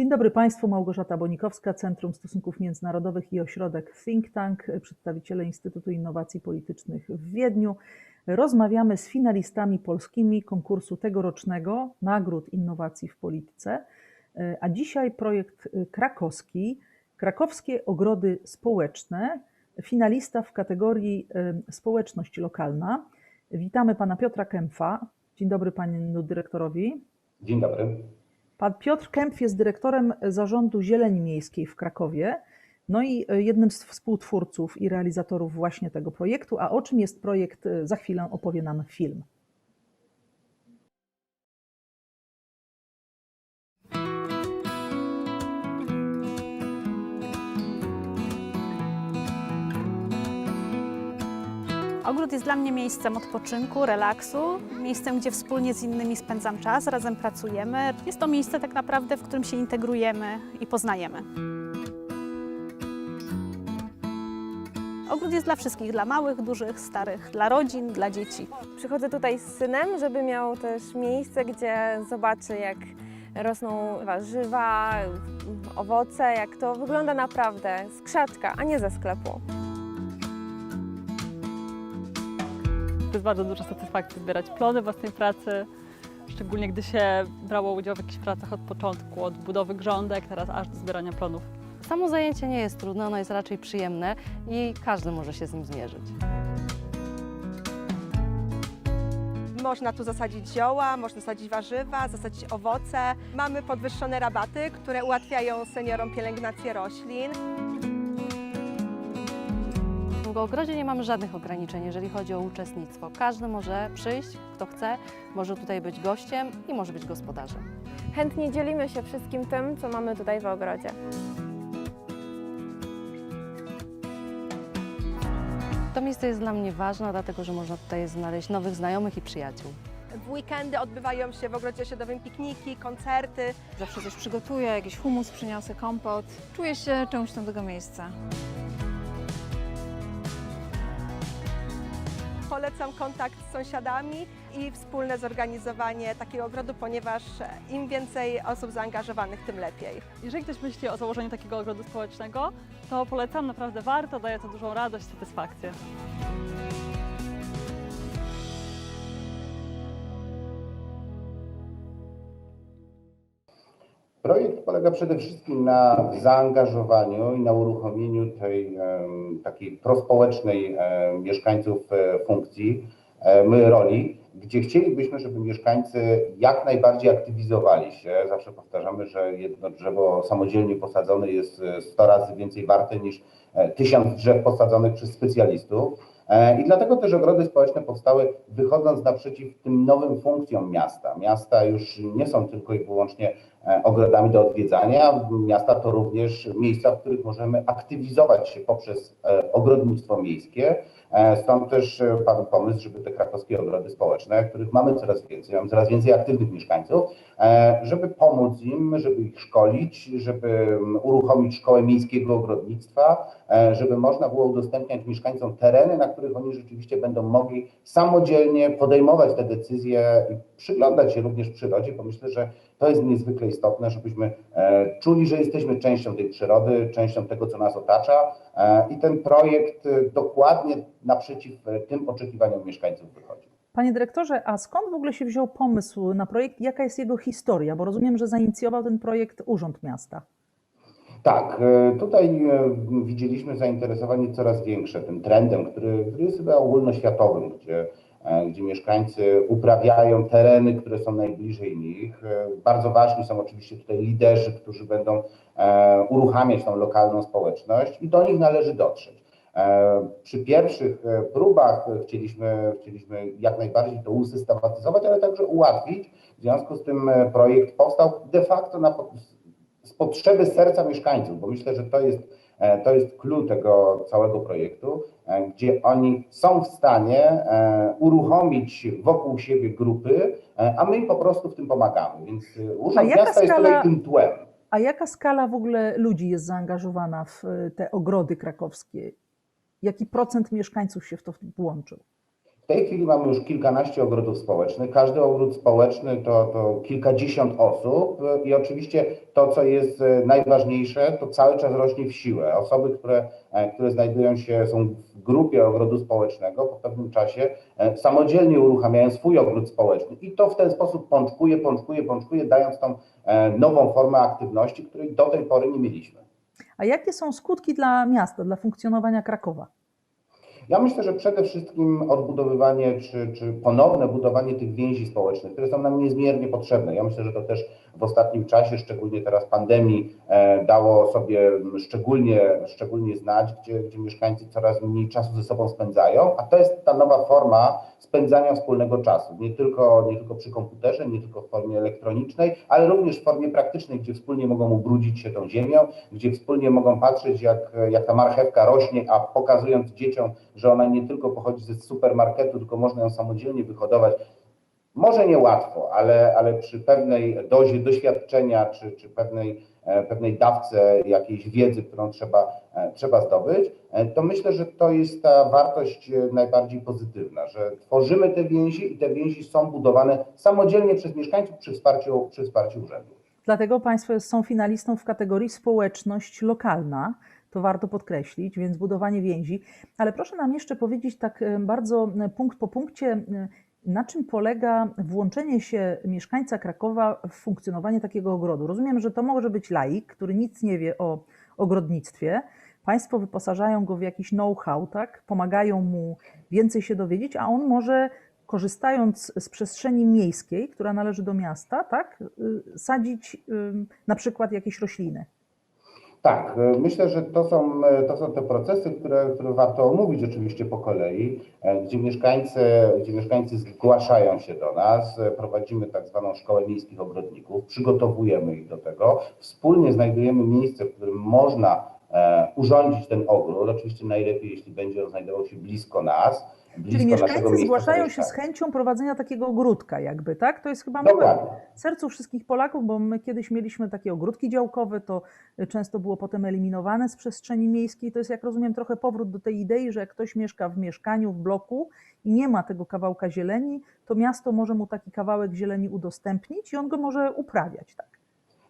Dzień dobry Państwu, Małgorzata Bonikowska, Centrum Stosunków Międzynarodowych i Ośrodek Think Tank, przedstawiciele Instytutu Innowacji Politycznych w Wiedniu. Rozmawiamy z finalistami polskimi konkursu tegorocznego Nagród Innowacji w Polityce, a dzisiaj projekt krakowski, Krakowskie Ogrody Społeczne, finalista w kategorii y, Społeczność Lokalna. Witamy Pana Piotra Kępfa. Dzień dobry Panu Dyrektorowi. Dzień dobry. Pan Piotr Kempf jest dyrektorem zarządu Zieleni Miejskiej w Krakowie, no i jednym z współtwórców i realizatorów właśnie tego projektu. A o czym jest projekt, za chwilę opowie nam film. Ogród jest dla mnie miejscem odpoczynku, relaksu, miejscem, gdzie wspólnie z innymi spędzam czas, razem pracujemy. Jest to miejsce tak naprawdę, w którym się integrujemy i poznajemy. Ogród jest dla wszystkich, dla małych, dużych, starych, dla rodzin, dla dzieci. Przychodzę tutaj z synem, żeby miał też miejsce, gdzie zobaczy, jak rosną warzywa, owoce, jak to wygląda naprawdę z krzaczka, a nie ze sklepu. To jest bardzo duża satysfakcja zbierać plony własnej pracy, szczególnie gdy się brało udział w jakichś pracach od początku, od budowy grządek, teraz aż do zbierania plonów. Samo zajęcie nie jest trudne, ono jest raczej przyjemne i każdy może się z nim zmierzyć. Można tu zasadzić zioła, można zasadzić warzywa, zasadzić owoce. Mamy podwyższone rabaty, które ułatwiają seniorom pielęgnację roślin. W ogrodzie nie mamy żadnych ograniczeń, jeżeli chodzi o uczestnictwo. Każdy może przyjść, kto chce, może tutaj być gościem i może być gospodarzem. Chętnie dzielimy się wszystkim tym, co mamy tutaj w ogrodzie. To miejsce jest dla mnie ważne, dlatego że można tutaj znaleźć nowych znajomych i przyjaciół. W weekendy odbywają się w ogrodzie osiedlowym pikniki, koncerty. Zawsze coś przygotuję, jakiś humus przyniosę, kompot. Czuję się częścią tego miejsca. Polecam kontakt z sąsiadami i wspólne zorganizowanie takiego ogrodu, ponieważ im więcej osób zaangażowanych, tym lepiej. Jeżeli ktoś myśli o założeniu takiego ogrodu społecznego, to polecam, naprawdę warto, daje to dużą radość, satysfakcję. Polega przede wszystkim na zaangażowaniu i na uruchomieniu tej takiej prospołecznej mieszkańców e, funkcji, em, roli, gdzie chcielibyśmy, żeby mieszkańcy jak najbardziej aktywizowali się. Zawsze powtarzamy, że jedno drzewo samodzielnie posadzone jest e, 100 razy więcej warte niż e, tysiąc drzew posadzonych przez specjalistów. E, I dlatego też ogrody społeczne powstały wychodząc naprzeciw tym nowym funkcjom miasta. Miasta już nie są tylko i wyłącznie e, ogrodami do odwiedzania. Miasta to również miejsca, w których możemy aktywizować się poprzez e, ogrodnictwo miejskie. E, Stąd też e, padł pomysł, żeby te krakowskie ogrody społeczne, których mamy coraz więcej, mamy coraz więcej aktywnych mieszkańców, e, żeby pomóc im, żeby ich szkolić, żeby uruchomić szkołę miejskiego ogrodnictwa, e, żeby można było udostępniać mieszkańcom tereny, na których oni rzeczywiście będą mogli samodzielnie podejmować te decyzje i przyglądać się również przyrodzie, bo myślę, że to jest niezwykle istotne, żebyśmy e, czuli, że jesteśmy częścią tej przyrody, częścią tego, co nas otacza e, i ten projekt e, dokładnie naprzeciw tym oczekiwaniom mieszkańców wychodzi. Panie dyrektorze, a skąd w ogóle się wziął pomysł na projekt? Jaka jest jego historia? Bo rozumiem, że zainicjował ten projekt Urząd Miasta. Tak, tutaj widzieliśmy zainteresowanie coraz większe tym trendem, który, który jest chyba ogólnoświatowym, gdzie, gdzie mieszkańcy uprawiają tereny, które są najbliżej nich. E, Bardzo ważni są oczywiście tutaj liderzy, którzy będą e, uruchamiać tą lokalną społeczność i do nich należy dotrzeć. E, Przy pierwszych e, próbach chcieliśmy, chcieliśmy jak najbardziej to usystematyzować, ale także ułatwić. W związku z tym e, projekt powstał de facto na, z potrzeby serca mieszkańców, bo myślę, że to jest, e, to jest clue tego całego projektu, e, gdzie oni są w stanie e, uruchomić wokół siebie grupy, e, a my im po prostu w tym pomagamy. Więc e, Urząd Miasta jest skala- tutaj tym tłem. A jaka skala w ogóle ludzi jest zaangażowana w e, te ogrody krakowskie? Jaki procent mieszkańców się w to włączył? Tej chwili mamy już kilkanaście ogrodów społecznych. Każdy ogród społeczny to, to kilkadziesiąt osób i oczywiście to, co jest y, najważniejsze, to cały czas rośnie w siłę. Osoby, które, e, które znajdują się, są w grupie ogrodu społecznego, po pewnym czasie e, samodzielnie uruchamiają swój ogród społeczny i to w ten sposób pączkuje, pączkuje, pączkuje, dając tą e, nową formę aktywności, której do tej pory nie mieliśmy. A jakie są skutki dla miasta, dla funkcjonowania Krakowa? Ja myślę, że przede wszystkim odbudowywanie czy, czy ponowne budowanie tych więzi społecznych, które są nam niezmiernie potrzebne. Ja myślę, że to też w ostatnim czasie, szczególnie teraz pandemii, e, dało sobie szczególnie, szczególnie znać, gdzie, gdzie mieszkańcy coraz mniej czasu ze sobą spędzają, a to jest ta nowa forma spędzania wspólnego czasu. Nie tylko, nie tylko przy komputerze, nie tylko w formie elektronicznej, ale również w formie praktycznej, gdzie wspólnie mogą ubrudzić się tą ziemią, gdzie wspólnie mogą patrzeć, jak, jak ta marchewka rośnie, a pokazując dzieciom, że ona nie tylko pochodzi ze supermarketu, tylko można ją samodzielnie wyhodować. Może niełatwo, ale, ale przy pewnej dozie doświadczenia czy, czy pewnej, e, pewnej dawce jakiejś wiedzy, którą trzeba, e, trzeba zdobyć, e, to myślę, że to jest ta wartość najbardziej pozytywna, że tworzymy te więzi i te więzi są budowane samodzielnie przez mieszkańców przy wsparciu, przy wsparciu urzędu. Dlatego Państwo są finalistą w kategorii społeczność lokalna. To warto podkreślić, więc budowanie więzi. Ale proszę nam jeszcze powiedzieć tak bardzo punkt po punkcie, na czym polega włączenie się mieszkańca Krakowa w funkcjonowanie takiego ogrodu? Rozumiem, że to może być laik, który nic nie wie o ogrodnictwie. Państwo wyposażają go w jakiś know-how, tak? pomagają mu więcej się dowiedzieć, a on może korzystając z przestrzeni miejskiej, która należy do miasta, tak, y, sadzić na przykład jakieś rośliny. Tak, e, myślę, że to są, e, to są te procesy, które, które warto omówić oczywiście po kolei, e, gdzie mieszkańcy, gdzie mieszkańcy zgłaszają się do nas, prowadzimy tak zwaną szkołę miejskich ogrodników, przygotowujemy ich do tego, wspólnie znajdujemy miejsce, w którym można urządzić ten ogród, oczywiście najlepiej, jeśli będzie on znajdował się blisko nas, Czyli mieszkańcy zgłaszają się z chęcią prowadzenia takiego ogródka jakby, tak? To jest chyba w sercu wszystkich Polaków, bo my kiedyś mieliśmy takie ogródki działkowe, to często było potem eliminowane z przestrzeni miejskiej. To jest, jak rozumiem, trochę powrót do tej idei, że jak ktoś mieszka w mieszkaniu, w bloku i nie ma tego kawałka zieleni, to miasto może mu taki kawałek zieleni udostępnić i on go może uprawiać, tak?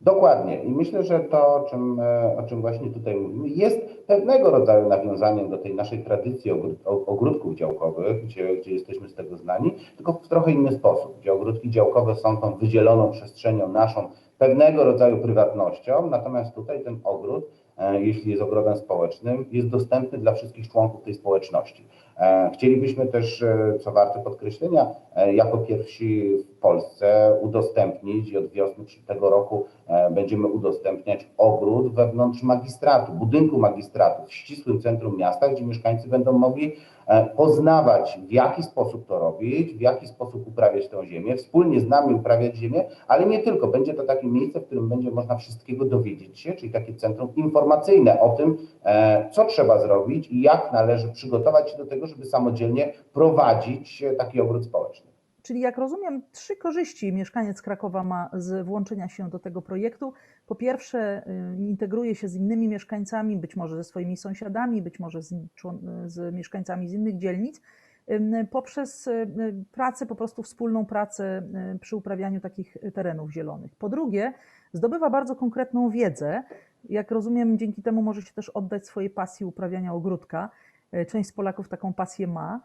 Dokładnie. I myślę, że to, o czym, e, o czym właśnie tutaj mówimy, jest pewnego rodzaju nawiązaniem do tej naszej tradycji ogródków działkowych, gdzie, gdzie jesteśmy z tego znani, tylko w trochę inny sposób, gdzie ogródki działkowe są tą wydzieloną przestrzenią naszą, pewnego rodzaju prywatnością, natomiast tutaj ten ogród, jeśli jest ogrodem społecznym, jest dostępny dla wszystkich członków tej społeczności. E, Chcielibyśmy też, e, co warte podkreślenia, e, jako pierwsi w Polsce udostępnić i od wiosny tego roku e, będziemy udostępniać ogród wewnątrz magistratu, budynku magistratu w ścisłym centrum miasta, gdzie mieszkańcy będą mogli e, poznawać, w jaki sposób to robić, w jaki sposób uprawiać tę ziemię, wspólnie z nami uprawiać ziemię, ale nie tylko. Będzie to takie miejsce, w którym będzie można wszystkiego dowiedzieć się, czyli takie centrum informacyjne o tym, e, co trzeba zrobić i jak należy przygotować się do tego, żeby samodzielnie prowadzić e, taki ogród społeczny. Czyli jak rozumiem, trzy korzyści mieszkaniec Krakowa ma z włączenia się do tego projektu. Po pierwsze, y, integruje się z innymi mieszkańcami, być może ze swoimi sąsiadami, być może z, z mieszkańcami z innych dzielnic, poprzez y, pracę, po prostu wspólną pracę y, przy uprawianiu takich terenów zielonych. Po drugie, zdobywa bardzo konkretną wiedzę. Jak rozumiem, dzięki temu może się też oddać swojej pasji uprawiania ogródka. Część z Polaków taką pasję ma.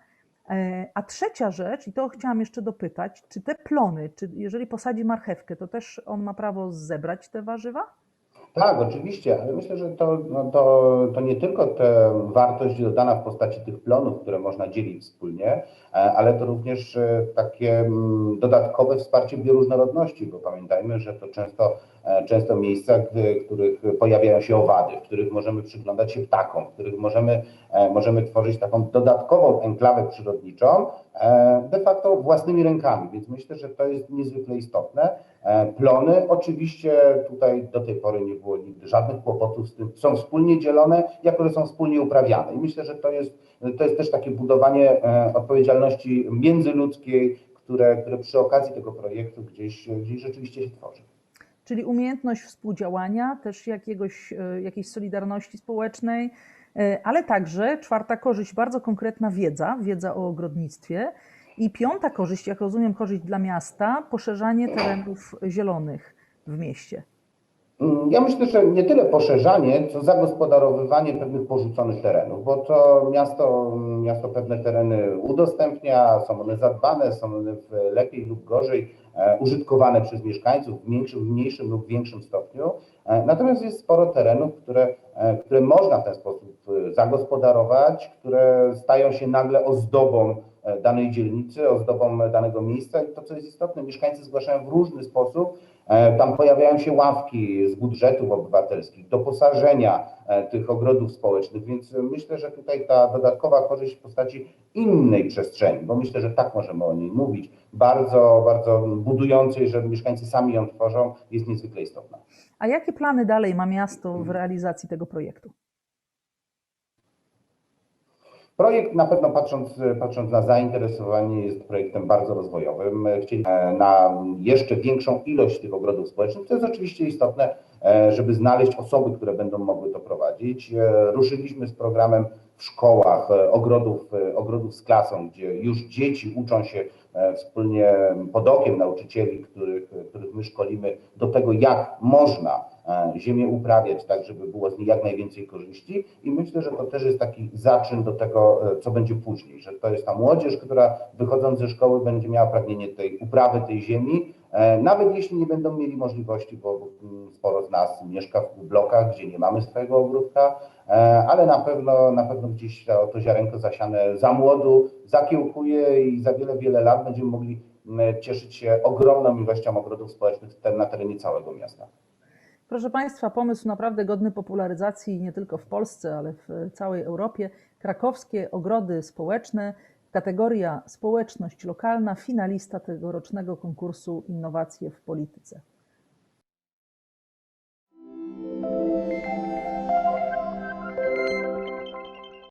E, A trzecia rzecz, i to chciałam jeszcze dopytać, czy te plony, czy jeżeli posadzi marchewkę, to też on ma prawo zebrać te warzywa? Tak, oczywiście, ale myślę, że to, no to, to nie tylko ta wartość dodana w postaci tych plonów, które można dzielić wspólnie, e, ale to również e, takie mm, dodatkowe wsparcie bioróżnorodności, bo pamiętajmy, że to często, często miejsca, w których pojawiają się owady, w których możemy przyglądać się ptakom, w których możemy, e, możemy tworzyć taką dodatkową enklawę przyrodniczą, e, de facto własnymi rękami, więc myślę, że to jest niezwykle istotne. E, Plony oczywiście tutaj do tej pory nie było nigdy żadnych kłopotów z tym, są wspólnie dzielone, jako że są wspólnie uprawiane. I myślę, że to jest, to jest też takie budowanie e, odpowiedzialności międzyludzkiej, które, które przy okazji tego projektu gdzieś, gdzieś rzeczywiście się tworzy. Czyli umiejętność współdziałania, też jakiegoś, e, jakiejś solidarności społecznej, E, ale także czwarta korzyść, bardzo konkretna wiedza, wiedza o ogrodnictwie. I piąta korzyść, jak rozumiem, korzyść dla miasta, poszerzanie terenów zielonych w mieście. Mm, Ja myślę, że nie tyle poszerzanie, co zagospodarowywanie pewnych porzuconych terenów, bo to miasto, miasto pewne tereny udostępnia, są one zadbane, są one lepiej lub gorzej e, użytkowane przez mieszkańców w mniejszym, lub większym stopniu. E, Natomiast jest sporo terenów, które, e, które można w ten sposób zagospodarować, które stają się nagle ozdobą danej dzielnicy, ozdobą danego miejsca i to, co jest istotne, mieszkańcy zgłaszają w różny sposób Tam pojawiają się ławki z budżetów obywatelskich, doposażenia e, tych ogrodów społecznych, więc myślę, że tutaj ta dodatkowa korzyść w postaci innej przestrzeni, bo myślę, że tak możemy o niej mówić, bardzo, bardzo budującej, że mieszkańcy sami ją tworzą, jest niezwykle istotna. A jakie plany dalej ma miasto w realizacji tego projektu? Projekt na pewno patrząc, patrząc na zainteresowanie jest projektem bardzo rozwojowym. Chcieli e, na jeszcze większą ilość tych ogrodów społecznych. To jest oczywiście istotne, e, żeby znaleźć osoby, które będą mogły to prowadzić. E, Ruszyliśmy z programem w szkołach ogrodów, ogrodów z klasą, gdzie już dzieci uczą się wspólnie pod okiem nauczycieli, których, których my szkolimy, do tego, jak można ziemię uprawiać tak, żeby było z niej jak najwięcej korzyści. I myślę, że to też jest taki zaczyn do tego, e, co będzie później, że to jest ta młodzież, która wychodząc ze szkoły będzie miała pragnienie tej uprawy tej ziemi, e, nawet jeśli nie będą mieli możliwości, bo mm, sporo z nas mieszka w blokach, gdzie nie mamy swojego ogródka, e, ale na pewno, na pewno gdzieś to, to ziarenko zasiane za młodu zakiełkuje i za wiele, wiele lat będziemy mogli cieszyć się ogromną ilością ogrodów społecznych na terenie całego miasta. Proszę Państwa, pomysł naprawdę godny popularyzacji nie tylko w Polsce, ale w całej Europie. Krakowskie ogrody społeczne, kategoria społeczność lokalna, finalista tegorocznego konkursu Innowacje w polityce.